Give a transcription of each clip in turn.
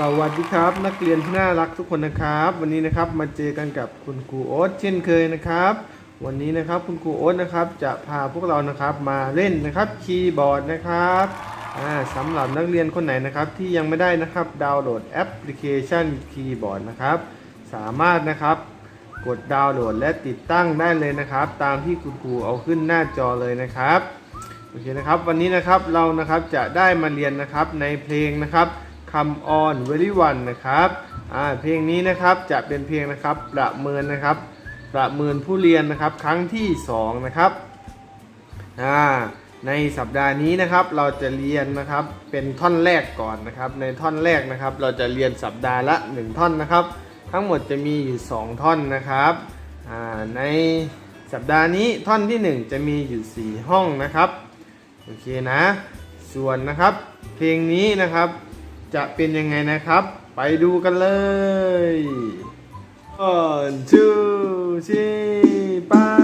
สวัสดีครับ นักเรียนที่น่ารักทุกคนนะครับ วันนี้นะครับมาเจอกันกับคุณครูโอ๊ตเช่นเคยนะครับ วันนี้นะครับคุณครูโอ๊ตนะครับจะพาพวกเรานะครับมาเล่นนะครับคีย์บอร์ดนะครับอ่าสำหรับนักเรียนคนไหนนะครับที่ยังไม่ได้นะครับดาวน์โหลดแอปพลิเคชันคีย์บอร์ดนะครับสามารถนะครับกดดาวน์โหลดและติดตั้งได้เลยนะครับ ตามที่คุณครูเอาขึ้นหน้าจอเลยนะครับโอเคนะครับวันนี้นะครับเรานะครับจะได้มาเรียนนะครับในเพลงนะครับ Come on very one นะครับเพลงนี้นะครับจะเป็นเพลงนะครับประเมินนะครับประเมินผู้เรียนนะครับครั้งที่ 2 นะครับในสัปดาห์นี้นะครับเราจะเรียนนะครับเป็นท่อนแรกก่อนนะครับ ในท่อนแรกนะครับ เราจะเรียนสัปดาห์ละ 1 ท่อนนะครับ ทั้งหมดจะมีอยู่ 2 ท่อนนะครับในสัปดาห์นี้ท่อนที่ 1 จะมีอยู่ 4 ห้องนะครับโอเคนะ ส่วนนะครับเพลงนี้นะครับ จะเป็นยังไงนะครับ ไปดูกันเลย one two three ไป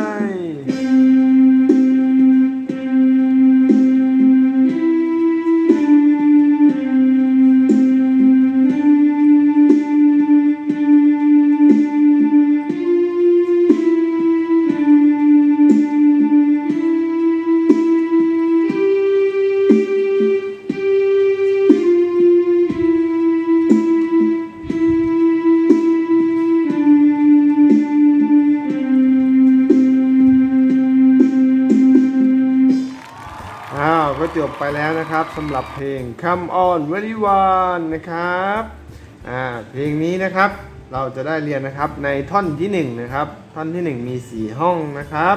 ก็จบไปแล้วนะครับสำหรับเพลง Come on very one นะครับเพลงนี้นะครับเราจะได้เรียนนะครับในท่อนที่1นะครับท่อนที่ 1 มี 4 ห้องนะครับ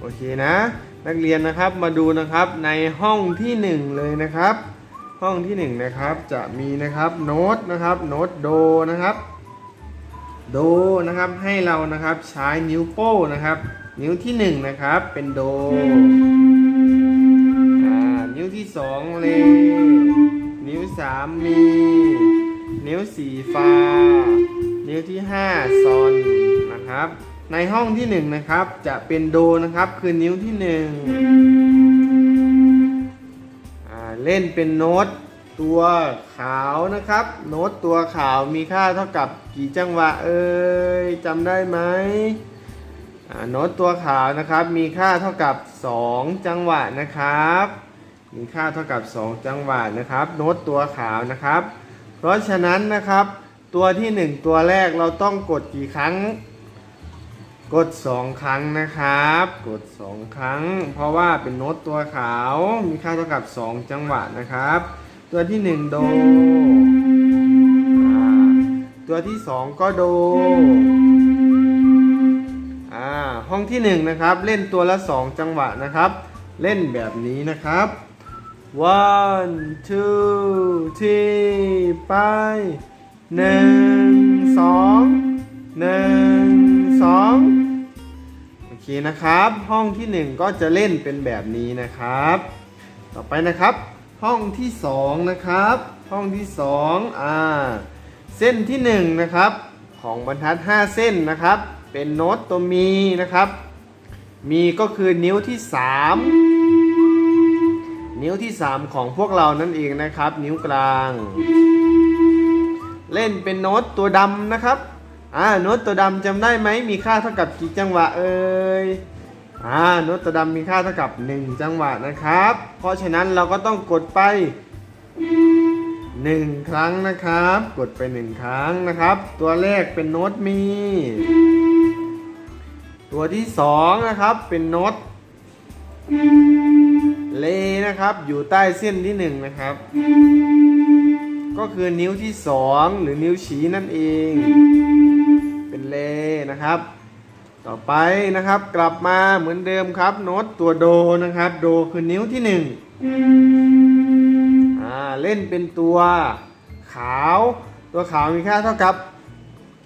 โอเคนะนักเรียนนะครับมาดูนะครับในห้องที่ 1 เลยนะครับ ห้องที่ 1 นะครับจะมีนะครับโน้ตนะครับโน้ตโดนะครับโดนะครับให้เรานะครับใช้นิ้วโป้นะครับ นิ้วที่ 1 นะครับเป็นโด ที่สองเล นิ้วสามมี นิ้วสี่ฟา นิ้วที่ห้าซอนนะครับ ในห้องที่หนึ่งนะครับจะเป็นโดนะครับคือนิ้วที่หนึ่งเล่นเป็นโน้ตตัวขาวนะครับ โน้ตตัวขาวมีค่าเท่ากับกี่จังหวะเอ่ยจำได้ไหมโน้ตตัวขาวนะครับมีค่าเท่ากับ 2 จังหวะนะครับ มีค่าเท่ากับ 2 จังหวะนะครับ โน้ตตัวขาวนะครับ เพราะฉะนั้นนะครับ ตัวที่ 1 ตัวแรกเราต้องกดกี่ครั้ง กด 2 ครั้งนะครับ กด 2 ครั้ง เพราะว่าเป็นโน้ตตัวขาว มีค่าเท่ากับ 2 จังหวะนะครับ ตัวที่ 1 โด ตัวที่ 2 ก็โดอ่าห้องที่1นะครับเล่นตัวละ 2 จังหวะนะครับ เล่นแบบนี้นะครับ one two three ไปหนึ่งสองหนึ่งสองโอเคนะครับ ห้องที่1ก็จะเล่นเป็นแบบนี้นะครับ ต่อไปนะครับ ห้องที่2นะครับ ห้องที่2อ่าเส้นที่1นะครับ ของบรรทัด 5 เส้นนะครับ เป็นโน้ตตัวมีนะครับ มีก็คือนิ้วที่ 3 นิ้วที่ 3 ของพวกเรานั่นเองนะครับ นิ้วกลาง เล่นเป็นโน้ตตัวดำนะครับอ่าโน้ตตัวดำจำได้ไหมมีค่าเท่ากับกี่จังหวะเอ่ยอ่าโน้ตตัวดำมีค่าเท่ากับ 1 จังหวะนะครับ เพราะฉะนั้นเราก็ต้องกดไป 1 ครั้งนะครับ กดไป 1 ครั้งนะครับ ตัวแรกเป็นโน้ตมี ตัวที่ 2 นะครับเป็นโน้ต เลนะครับอยู่ใต้เส้นที่ 1 นะครับ ก็คือนิ้วที่ 2 หรือนิ้วชี้นั่นเอง เป็นเลนะครับ ต่อไปนะครับกลับมาเหมือนเดิมครับโน้ตตัวโดนะครับ โดคือนิ้วที่1อ่าเล่นเป็นตัวขาว ตัวขาวมีค่าเท่ากับ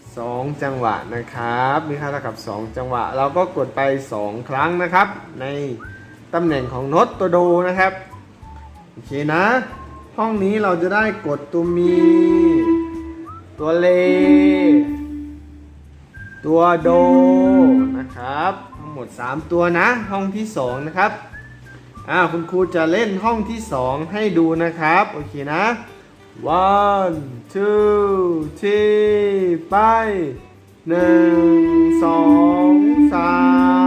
2 จังหวะนะครับ มีค่าเท่ากับ 2 จังหวะ เราก็กดไป 2 ครั้งนะครับใน ตำแหน่งของโน้ตตัวโดนะครับ โอเคนะ ห้องนี้เราจะได้กดตัวมี ตัวเล ตัวโดนะครับ ทั้งหมด 3 ตัวนะ ห้องที่ 2 นะครับอ่าคุณครูจะเล่นห้องที่ 2 ให้ดูนะครับ โอเคนะ one two three ไปหนึ่งสองสาม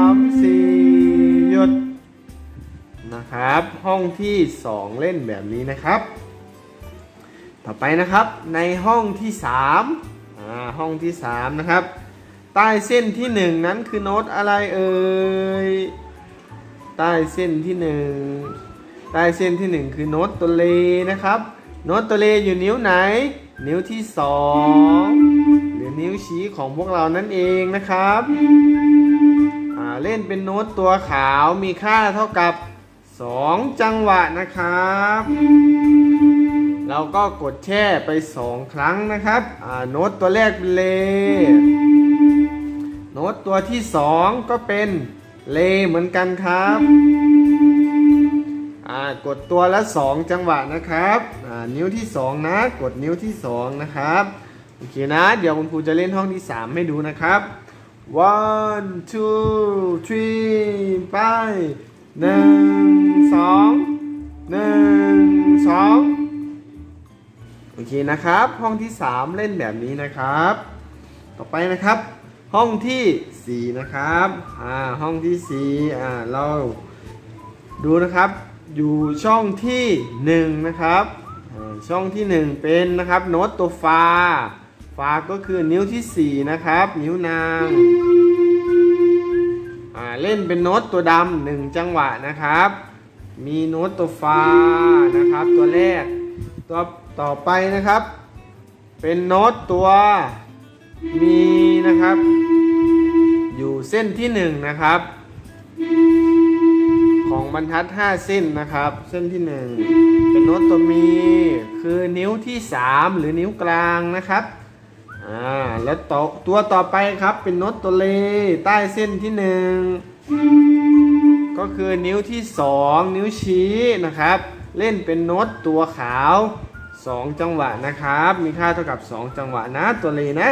ครับ ห้องที่ 2 เล่นแบบนี้นะครับ ต่อไปนะครับในห้องที่3อ่าห้องที่ 3 นะครับ ใต้เส้นที่ 1 นั้นคือโน้ตอะไรเอ่ยใต้เส้นที่ 1 ใต้เส้นที่ 1 คือโน้ตตัวเลนะครับโน้ตตัวเลอยู่นิ้วไหน นิ้วที่ 2 หรือนิ้วชี้ของพวกเรานั่นเองนะครับเล่นเป็นโน้ตตัวขาวมีค่าเท่ากับ 2จังหวะนะครับ เราก็กดแช่ไป2ครั้งนะครับอ่าโน้ตตัวแรกเป็นเล โน้ตตัวที่2ก็เป็นเลเหมือนกันครับอ่ากดตัวละ2จังหวะนะครับอ่านิ้วที่2นะ กดนิ้วที่2นะครับโอเคนะ เดี๋ยวคุณครูจะเล่นห้องที่3ให้ดูนะครับ one two three ไป หนึ่งสองหนึ่งสองโอเคนะครับ ห้องที่3เล่นแบบนี้นะครับ ต่อไปนะครับ ห้องที่สี่นะครับอ่าห้องที่4อ่าเราดูนะครับอยู่ช่องที่1นะครับช่องที่1เป็นนะครับโน้ตตัวฟาฟาก็คือนิ้วที่4นะครับ นิ้วนาง เล่นเป็นโน้ตตัวดำหนึ่งจังหวะนะครับ มีโน้ตตัวฟานะครับ ตัวแรก ตัวต่อไปนะครับ เป็นโน้ตตัวมีนะครับ อยู่เส้นที่1นะครับ ของบรรทัด 5 เส้นนะครับ เส้นที่1เป็นโน้ตตัวมี คือนิ้วที่ 3 หรือนิ้วกลางนะครับ อ่าแล้วตตัวต่อไปครับเป็นโน้ตตัวเลใต้เส้นที่1ก็คือนิ้วที่2นิ้วชี้นะครับ เล่นเป็นโน้ตตัวขาว 2 จังหวะนะครับ มีค่าเท่ากับ 2 จังหวะนะตัวเลนะ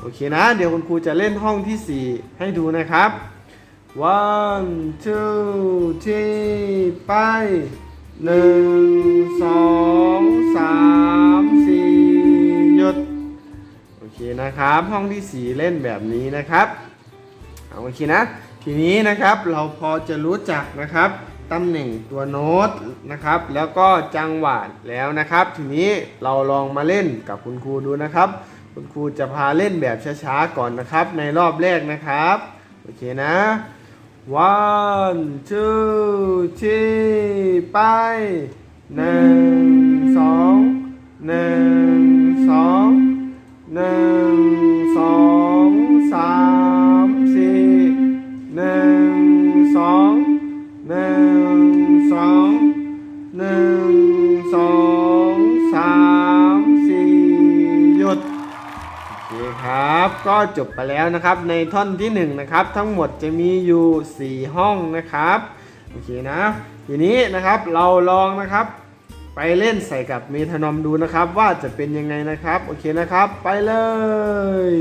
โอเคนะ เดี๋ยวคุณครูจะเล่นห้องที่ 4 ให้ดูนะครับ one two three ไปหนึ่งสองสามสี่ เคนะครับ ห้องที่ 4 เล่นแบบนี้นะครับเอาโอเคนะ ทีนี้นะครับเราพอจะรู้จักนะครับตำแหน่งตัวโน้ตนะครับ แล้วก็จังหวะแล้วนะครับ ทีนี้เราลองมาเล่นกับคุณครูดูนะครับ คุณครูจะพาเล่นแบบช้าๆก่อนนะครับ ในรอบแรกนะครับโอเคนะ one two three ไปหนึ่งสองหนึ่งสอง จบไปแล้วนะครับ ในท่อนที่1นะครับทั้งหมดจะมีอยู่ 4 ห้องนะครับโอเคนะ ทีนี้นะครับเราลองนะครับ ไปเล่นใส่กับเมทานอมดูนะครับ ว่าจะเป็นยังไงนะครับ โอเคนะครับ ไปเลย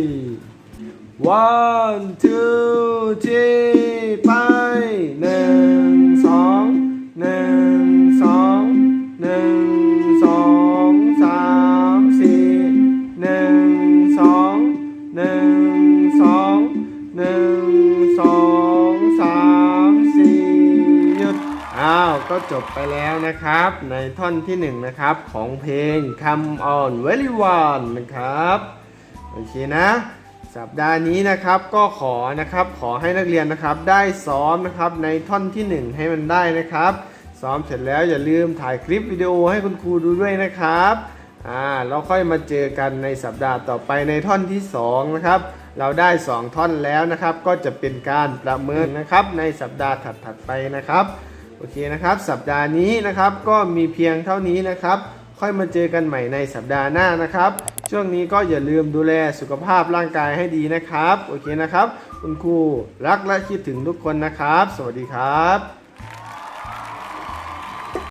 one two three ไปหนึ่งสองหนึ่งสอง จบไปแล้วนะครับ ในท่อนที่หนึ่งนะครับของเพลง Come on Very One นะครับโอเคนะสัปดาห์นี้นะครับก็ขอนะครับขอให้นักเรียนนะครับได้ซ้อมนะครับในท่อนที่ 1 ให้มันได้นะครับ ซ้อมเสร็จแล้วอย่าลืมถ่ายคลิปวิดีโอให้คุณครูดูด้วยนะครับอ่าเราค่อยมาเจอกันในสัปดาห์ต่อไปในท่อนที่2นะครับเราได้ 2 ท่อนแล้วนะครับ ก็จะเป็นการประเมินนะครับในสัปดาห์ถัดๆไปนะครับ โอเคนะครับ สัปดาห์นี้นะครับก็มีเพียงเท่านี้นะครับ ค่อยมาเจอกันใหม่ในสัปดาห์หน้านะครับ ช่วงนี้ก็อย่าลืมดูแลสุขภาพร่างกายให้ดีนะครับ โอเคนะครับ คุณครูรักและคิดถึงทุกคนนะครับ สวัสดีครับ